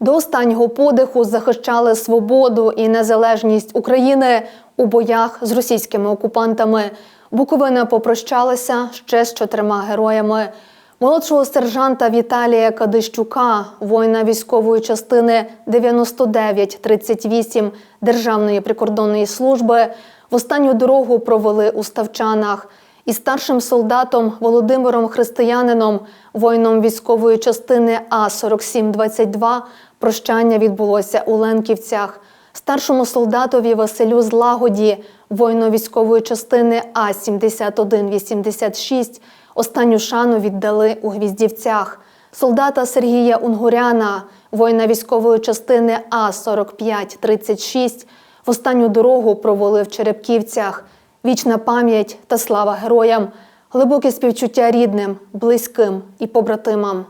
До останнього подиху захищали свободу і незалежність України у боях з російськими окупантами. Буковина попрощалася ще з чотирма героями. Молодшого сержанта Віталія Кадищука, воїна військової частини 9938 Державної прикордонної служби, в останню дорогу провели у Ставчанах. І старшим солдатом Володимиром Християнином, воїном військової частини А-4722, прощання відбулося у Ленківцях. Старшому солдатові Василю Злагоді, воїну військової частини А-7186, останню шану віддали у Гвіздівцях. Солдата Сергія Унгуряна, воїна військової частини А-4536, в останню дорогу провели в Черепківцях. Вічна пам'ять та слава героям, глибоке співчуття рідним, близьким і побратимам.